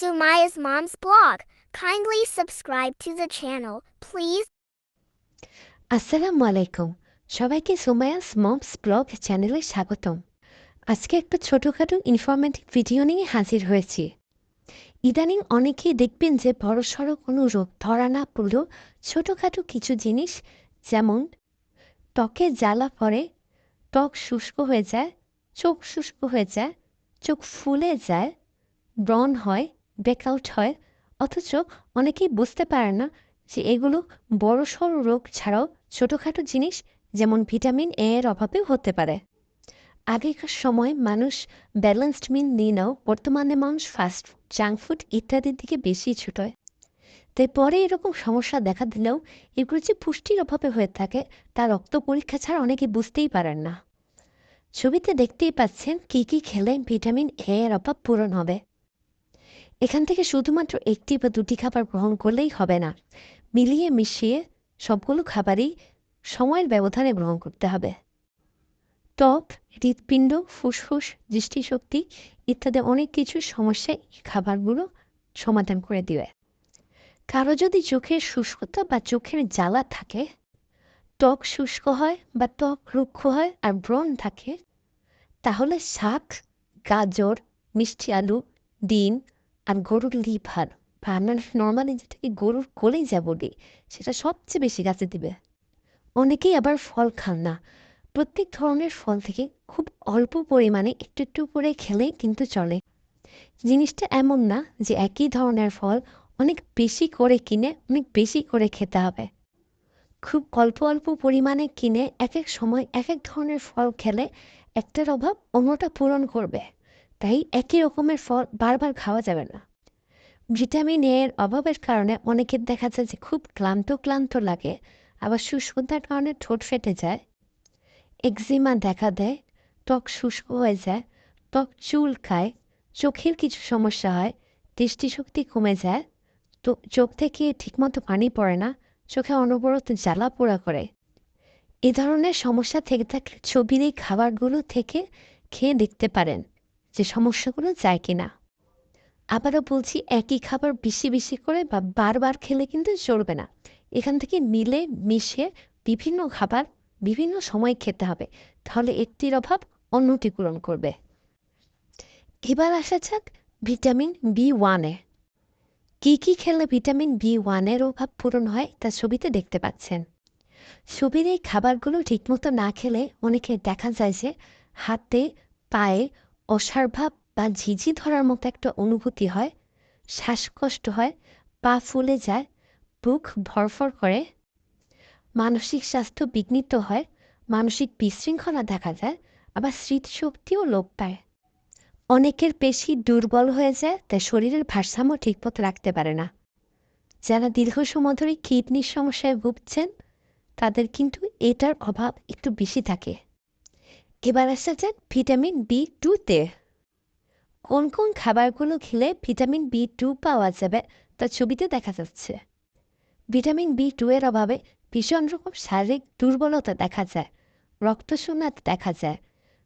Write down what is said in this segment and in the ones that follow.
Sumaya's mom's blog. Kindly subscribe to the channel, please. আসসালামু আলাইকুম সবাইকে সোমায়াস মমস ব্লগ চ্যানেলে স্বাগতম আজকে একটা ছোটোখাটো ইনফরমেটিভ ভিডিও নিয়ে হাজির হয়েছি ইদানিং অনেকেই দেখবেন যে বড়সড় কোনো রোগ ধরা না পড়লেও ছোটোখাটো কিছু জিনিস যেমন ত্বকে জ্বালা পড়ে ত্বক শুষ্ক হয়ে যায় চোখ শুষ্ক হয়ে যায় চোখ ফুলে যায় ব্রণ হয় ব্রেকআউট হয়, অথচ অনেকেই বুঝতে পারে না যে এগুলো বড়সড় রোগ ছাড়াও ছোটোখাটো জিনিস, যেমন ভিটামিন এ এর অভাবেও হতে পারে। আগেকার সময় মানুষ ব্যালেন্সড মিল নিলেও বর্তমানে মানুষ ফাস্ট জাঙ্ক ফুড ইত্যাদির দিকে বেশি ছুটোয়। তাই পরে এরকম সমস্যা দেখা দিলেও এগুলো যে পুষ্টির অভাবে হয়ে থাকে, তা রক্ত পরীক্ষা ছাড়া অনেকে বুঝতেই পারেন না। ছবিতে দেখতেই পাচ্ছেন কী কী খেলে ভিটামিন এ এর অভাব পূরণ হবে। এখান থেকে শুধুমাত্র একটি বা দুটি খাবার গ্রহণ করলেই হবে না। মিলিয়ে মিশিয়ে সবগুলো খাবারই সময়ের ব্যবধানে গ্রহণ করতে হবে। ত্বক হৃৎপিণ্ড, ফুসফুস, দৃষ্টিশক্তি ইত্যাদি অনেক কিছু সমস্যা খাবারগুলো সমাধান করে দিবে। কারও যদি চোখের শুষ্কতা বা চোখের জ্বালা থাকে ত্বক শুষ্ক হয় বা ত্বক রুক্ষ হয় আর ব্রণ থাকে, তাহলে শাক, গাজর, মিষ্টি আলু, ডিম আর গরুর লিভার। বা আমরা নর্মালি যেটাকে গরুর কলেজা বলি, সেটা সবচেয়ে বেশি গাছে দিবে। অনেকেই আবার ফল খান না। প্রত্যেক ধরনের ফল থেকে খুব অল্প পরিমাণে একটু একটু করে খেলেই কিন্তু চলে। জিনিসটা এমন না যে একই ধরনের ফল অনেক বেশি করে কিনে, অনেক বেশি করে খেতে হবে। খুব অল্প অল্প পরিমাণে কিনে এক এক সময় এক এক ধরনের ফল খেলে একটার অভাব অন্যটা পূরণ করবে। তাই একই রকমের ফল বারবার খাওয়া যাবে না। ভিটামিন এর অভাবের কারণে অনেকের দেখা যায় যে খুব ক্লান্ত ক্লান্ত লাগে, আবার শুষ্কতার কারণে ঠোঁট ফেটে যায়। এক্সিমা দেখা দেয়, ত্বক শুষ্ক হয়ে যায়, ত্বক চুল খায়, চোখের কিছু সমস্যা হয়, দৃষ্টিশক্তি কমে যায়, তো চোখ থেকে ঠিকমতো পানি পড়ে না, চোখে অনবরত জ্বালা পোড়া করে। এ ধরনের সমস্যা থেকে থাকলে ছবির এই খাবারগুলো থেকে খেয়ে দেখতে পারেন। যে সমস্যাগুলো যায় কি না আবারও বলছি, একই খাবার বেশি বেশি করে বা বারবার খেলে কিন্তু চলবে না। এখান থেকে মিলে মিশে বিভিন্ন খাবার বিভিন্ন সময় খেতে হবে, তাহলে একটির অভাব অন্যটি পূরণ করবে। এবার আসা যাক ভিটামিন বি ওয়ানে কী কী খেলে ভিটামিন বি ওয়ানের অভাব পূরণ হয় তা ছবিতে দেখতে পাচ্ছেন। ছবির এই খাবারগুলো ঠিকমতো না খেলে অনেকে দেখা যায় যে হাতে, পায়ে অসারভাব বা ঝিঝি ধরার মতো একটা অনুভূতি হয়, শ্বাসকষ্ট হয়, পা ফুলে যায়, বুক ভরফর করে মানসিক স্বাস্থ্য বিঘ্নিত হয়, মানসিক বিশৃঙ্খলা দেখা যায়, আবার স্মৃতিশক্তিও লোপ পায়। অনেকের পেশি দুর্বল হয়ে যায়, তাই শরীরের ভারসাম্য ঠিকমতো রাখতে পারে না। যারা দীর্ঘ সময় ধরে কিডনির সমস্যায় ভুগছেন, তাদের কিন্তু এটার অভাব একটু বেশি থাকে। এবার আসা যাক ভিটামিন বি টুতে কোন কোন খাবারগুলো খেলে ভিটামিন বি টু পাওয়া যাবে তা ছবিতে দেখা যাচ্ছে। ভিটামিন বি টু এর অভাবে ভীষণ রকম শারীরিক দুর্বলতা দেখা যায় রক্তশূন্যত দেখা যায়,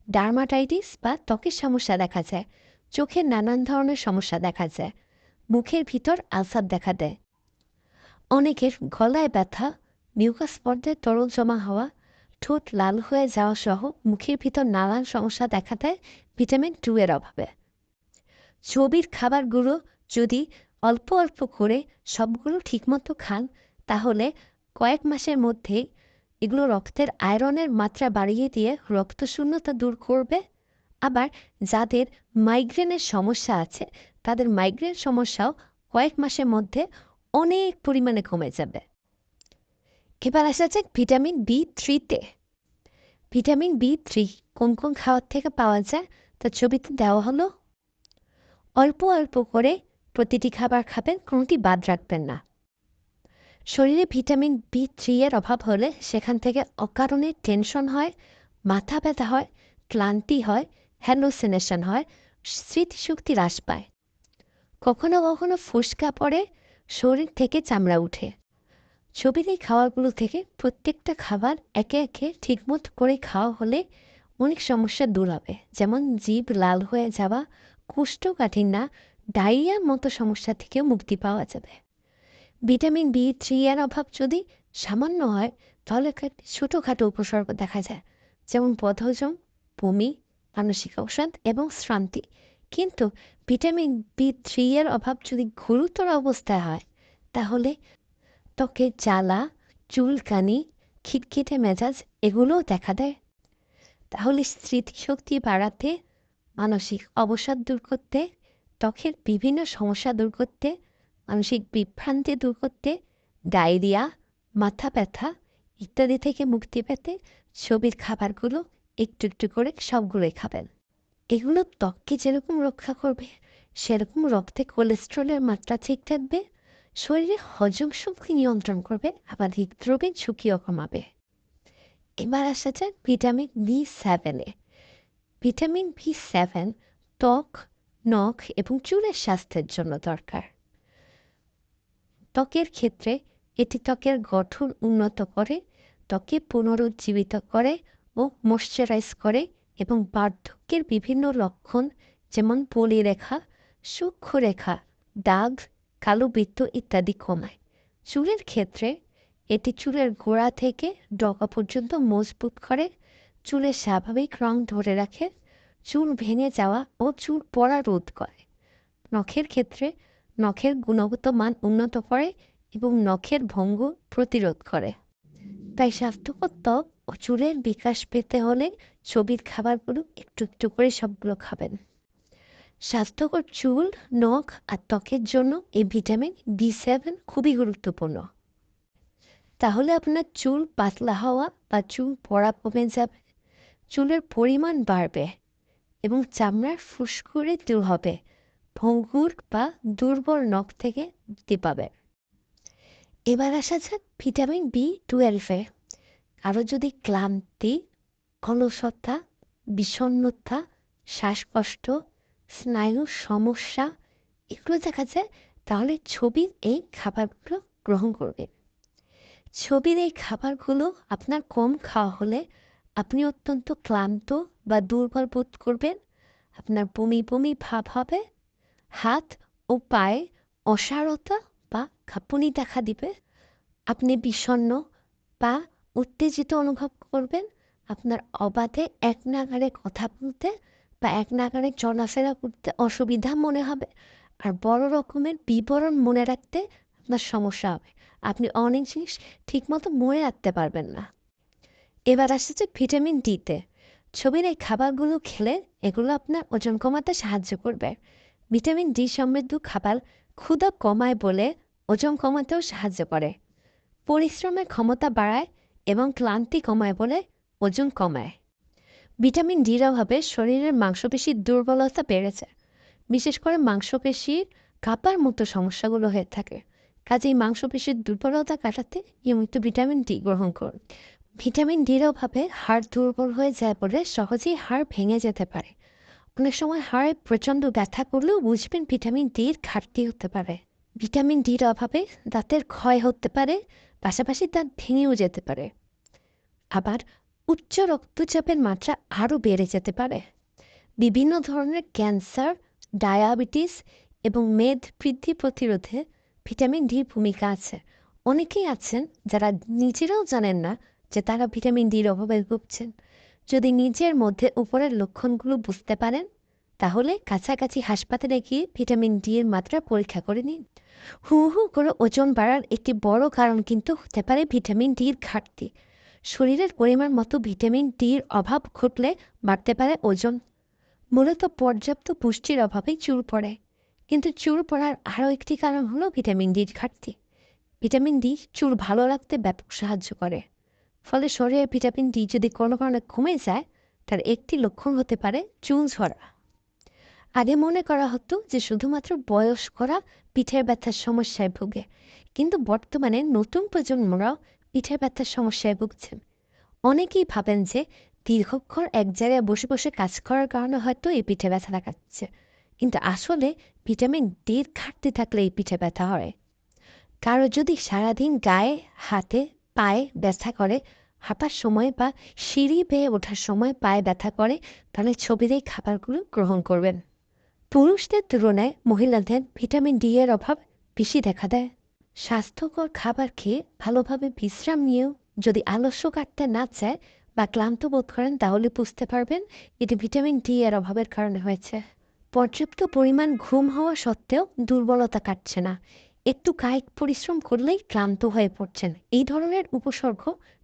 ডার্মাটাইটিস বা ত্বকের সমস্যা দেখা যায় চোখের নানান ধরনের সমস্যা দেখা যায়, মুখের ভিতর আলসার দেখা দেয়। অনেকের গলায় ব্যথা মিউকাস পর্দায় তরল জমা হওয়া ঠোঁট লাল হয়ে যাওয়া সহ মুখের ভিতর নানান সমস্যা দেখা দেয় ভিটামিন টু এর অভাবে। ছবির খাবারগুলো যদি অল্প অল্প করে সবগুলো ঠিকমতো খান, তাহলে কয়েক মাসের মধ্যেই এগুলো রক্তের আয়রনের মাত্রা বাড়িয়ে দিয়ে রক্তশূন্যতা দূর করবে। আবার যাদের মাইগ্রেনের সমস্যা আছে, তাদের মাইগ্রেন সমস্যাও কয়েক মাসের মধ্যে অনেক পরিমাণে কমে যাবে। এবার আসা যাক ভিটামিন বি থ্রিতে ভিটামিন বি থ্রি কোন কোন খাওয়ার থেকে পাওয়া যায়? তা ছবিতে দেওয়া হলো, অল্প অল্প করে প্রতিটি খাবার খাবেন, কোনোটি বাদ রাখবেন না। শরীরে ভিটামিন বি থ্রি এর অভাব হলে সেখান থেকে অকারণে টেনশন হয়, মাথা ব্যথা হয়, ক্লান্তি হয় হ্যালোসিনেশন হয়, স্মৃতিশক্তি হ্রাস পায়। কখনো কখনো ফুসকা পড়ে শরীর থেকে চামড়া উঠে। ছবির এই খাবারগুলো থেকে প্রত্যেকটা খাবার একে একে ঠিকমতো করে খাওয়া হলে অনেক সমস্যা দূর হবে। যেমন জীব লাল হয়ে যাওয়া কোষ্ঠকাঠিন্য ডায়রিয়ার মতো সমস্যা থেকে মুক্তি পাওয়া যাবে। ভিটামিন বি থ্রি এর অভাব যদি সামান্য হয়, তাহলে ছোটোখাটো উপসর্গ দেখা যায়, যেমন বদহজম, বমি, মানসিক অবসাদ এবং শ্রান্তি। কিন্তু ভিটামিন বি থ্রি এর অভাব যদি গুরুতর অবস্থায় হয়, তাহলে ত্বকে জ্বালা, চুলকানি, খিটখিটে মেজাজ এগুলোও দেখা দেয়। তাহলে স্মৃতিশক্তি বাড়াতে, মানসিক অবসাদ দূর করতে, ত্বকের বিভিন্ন সমস্যা দূর করতে, মানসিক বিভ্রান্তি দূর করতে, ডায়রিয়া, মাথা ব্যথা ইত্যাদি থেকে মুক্তি পেতে ছবির খাবারগুলো একটু একটু করে সবগুলোই খাবেন। এগুলো ত্বককে যেরকম রক্ষা করবে, সেরকম রক্তে কোলেস্ট্রলের মাত্রা ঠিক থাকবে শরীরে হজম শক্তি নিয়ন্ত্রণ করবে আবার হৃদরোগের ঝুঁকিও কমাবে। এবার আসা যাক ভিটামিন বি সেভেনে ভিটামিন বি সেভেন ত্বক, নখ এবং চুলের স্বাস্থ্যের জন্য দরকার। ত্বকের ক্ষেত্রে এটি ত্বকের গঠন উন্নত করে ত্বকে পুনরুজ্জীবিত করে ও ময়শ্চারাইজ করে এবং বার্ধক্যের বিভিন্ন লক্ষণ যেমন পলিরেখা সূক্ষ্মরেখা, দাগ কালো বৃত্ত ইত্যাদি কমায়। চুলের ক্ষেত্রে এটি চুলের গোড়া থেকে ডগা পর্যন্ত মজবুত করে চুলের স্বাভাবিক রং ধরে রাখে, চুল ভেঙে যাওয়া ও চুল পড়া রোধ করে। নখের ক্ষেত্রে নখের গুণগত মান উন্নত করে এবং নখের ভঙ্গ প্রতিরোধ করে। তাই স্বাস্থ্যকর ত্বক ও চুলের বিকাশ পেতে হলে ছবির খাবারগুলো একটু একটু করে সবগুলো খাবেন। স্বাস্থ্যকর চুল, নখ আর ত্বকের জন্য এই ভিটামিন বি সেভেন খুবই গুরুত্বপূর্ণ। তাহলে আপনার চুল পাতলা হওয়া বা চুল পড়া কমে যাবে, চুলের পরিমাণ বাড়বে এবং চামড়ার ফুসকুড়ি দূর হবে, ভঙ্গুর বা দুর্বল নখ থেকে মুক্তি পাবে। এবার আসা যাক ভিটামিন বি টুয়েলভে আরও যদি ক্লান্তি, অলসতা বিষণ্নতা শ্বাসকষ্ট স্নায়ুর সমস্যা, এগুলো দেখা যায়, তাহলে ছবির এই খাবারগুলো গ্রহণ করবে ছবির এই খাবারগুলো আপনার কম খাওয়া হলে আপনি অত্যন্ত ক্লান্ত বা দুর্বল বোধ করবেন, আপনার বমি বমি ভাব হবে, হাত ও পায়ে অসারতা বা কাঁপুনি দেখা দিবে, আপনি বিষণ্ণ বা উত্তেজিত অনুভব করবেন, আপনার অবাধে এক নাগারে কথা বলতে বা এক নাগারে চলাফেরা করতে অসুবিধা মনে হবে। আর বড় রকমের বিবরণ মনে রাখতে আপনার সমস্যা হবে। আপনি অনেক জিনিস ঠিকমতো মনে রাখতে পারবেন না। এবার আসছে ভিটামিন ডিতে ছবির এই খাবারগুলো খেলে এগুলো আপনার ওজন কমাতে সাহায্য করবে। ভিটামিন ডি সমৃদ্ধ খাবার ক্ষুধা কমায় বলে ওজন কমাতেও সাহায্য করে। পরিশ্রমের ক্ষমতা বাড়ায় এবং ক্লান্তি কমায় বলে ওজন কমায়। ভিটামিন ডির অভাবে শরীরের মাংসপেশির দুর্বলতা বেড়েছে। বিশেষ করে মাংসপেশির কাপার মতো সমস্যাগুলো হয়ে থাকে। কাজেই মাংসপেশির দুর্বলতা কাটাতে নিয়মিত ভিটামিন ডি গ্রহণ করুন। ভিটামিন ডির অভাবে হাড় দুর্বল হয়ে যায় বলে সহজেই হাড় ভেঙে যেতে পারে। অনেক সময় হাড়ে প্রচণ্ড ব্যথা করলেও বুঝবেন ভিটামিন ডির ঘাটতি হতে পারে। ভিটামিন ডির অভাবে দাঁতের ক্ষয় হতে পারে, পাশাপাশি দাঁত ভেঙেও যেতে পারে। আবার উচ্চ রক্তচাপের মাত্রা আরও বেড়ে যেতে পারে। বিভিন্ন ধরনের ক্যান্সার, ডায়াবেটিস এবং মেদ বৃদ্ধি প্রতিরোধে ভিটামিন ডির ভূমিকা আছে। অনেকেই আছেন যারা নিজেরাও জানেন না যে তারা ভিটামিন ডির অভাবে ভুগছেন। যদি নিজের মধ্যে উপরের লক্ষণগুলো বুঝতে পারেন, তাহলে কাছাকাছি হাসপাতালে গিয়ে ভিটামিন ডি এর মাত্রা পরীক্ষা করে নিন। হু হু করে ওজন বাড়ার একটি বড় কারণ কিন্তু হতে পারে ভিটামিন ডির ঘাটতি। শরীরের পরিমাণ মতো ভিটামিন ডির অভাব ঘটলে বাড়তে পারে ওজন। মূলত পর্যাপ্ত পুষ্টির অভাবেই চুল পড়ে, কিন্তু চুল পড়ার আরও একটি কারণ হলো ভিটামিন ডির ঘাটতি। ভিটামিন ডি চুল ভালো রাখতে ব্যাপক সাহায্য করে, ফলে শরীরে ভিটামিন ডি যদি কোনো কারণে কমে যায়, তার একটি লক্ষণ হতে পারে চুল ঝরা। আগে মনে করা হতো যে শুধুমাত্র বয়স্করা পিঠের ব্যথার সমস্যায় ভোগে, কিন্তু বর্তমানে নতুন প্রজন্মরাও পিঠের ব্যথার সমস্যায় ভুগছেন। অনেকেই ভাবেন যে দীর্ঘক্ষণ এক জায়গায় বসে বসে কাজ করার কারণে হয়তো এই পিঠে ব্যথা দেখাচ্ছে। কিন্তু আসলে ভিটামিন ডির ঘাটতি থাকলে এই পিঠে ব্যথা হয়। কারও যদি সারাদিন গায়ে, হাতে, পায়ে ব্যথা করে হাঁটার সময় বা সিঁড়ি বেয়ে ওঠার সময় পায়ে ব্যথা করে, তাহলে ছবির এই খাবারগুলো গ্রহণ করবেন। পুরুষদের তুলনায় মহিলাদের ভিটামিন ডি এর অভাব বেশি দেখা দেয়। স্বাস্থ্যকর খাবার খেয়ে ভালোভাবে বিশ্রাম নিয়েও যদি আলস্য কাটতে না চায় বা ক্লান্ত বোধ করেন, তাহলে বুঝতে পারবেন এটি ভিটামিন ডি এর অভাবের কারণে হয়েছে। পর্যাপ্ত পরিমাণ ঘুম হওয়া সত্ত্বেও দুর্বলতা কাটছে না। একটু কায়িক পরিশ্রম করলেই ক্লান্ত হয়ে পড়ছেন। এই ধরনের উপসর্গ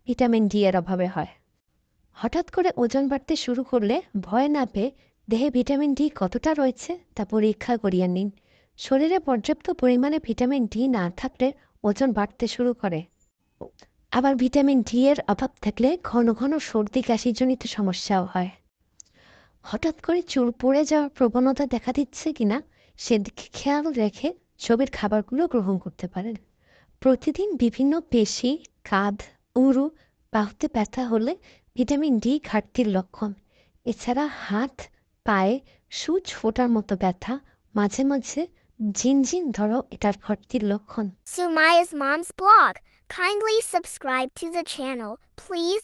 ভিটামিন ডি এর অভাবে হয়। হঠাৎ করে ওজন বাড়তে শুরু করলে ভয় না পেয়ে দেহে ভিটামিন ডি কতটা রয়েছে তা পরীক্ষা করিয়ে নিন। শরীরে পর্যাপ্ত পরিমাণে ভিটামিন ডি না থাকলে ওজন বাড়তে শুরু করে। আবার ভিটামিন ডি এর অভাব থাকলে ঘন ঘন সর্দি, কাশিজনিত সমস্যাও হয়। হঠাৎ করে চুল পড়ে যাওয়ার প্রবণতা দেখা দিচ্ছে কিনা সেদিকে খেয়াল রেখে ছবির খাবারগুলো গ্রহণ করতে পারেন। প্রতিদিন বিভিন্ন পেশি, কাঁধ, উরু বাহুতে ব্যথা হলে ভিটামিন ডি ঘাটতির লক্ষণ। এছাড়া হাত, পায়ে সূচ ফোটার মতো ব্যথা, মাঝে মাঝে ঝিনঝিন ধরো এটার ঘাটতির লক্ষণ Sumaya's mom's blog. Kindly subscribe to the channel, please.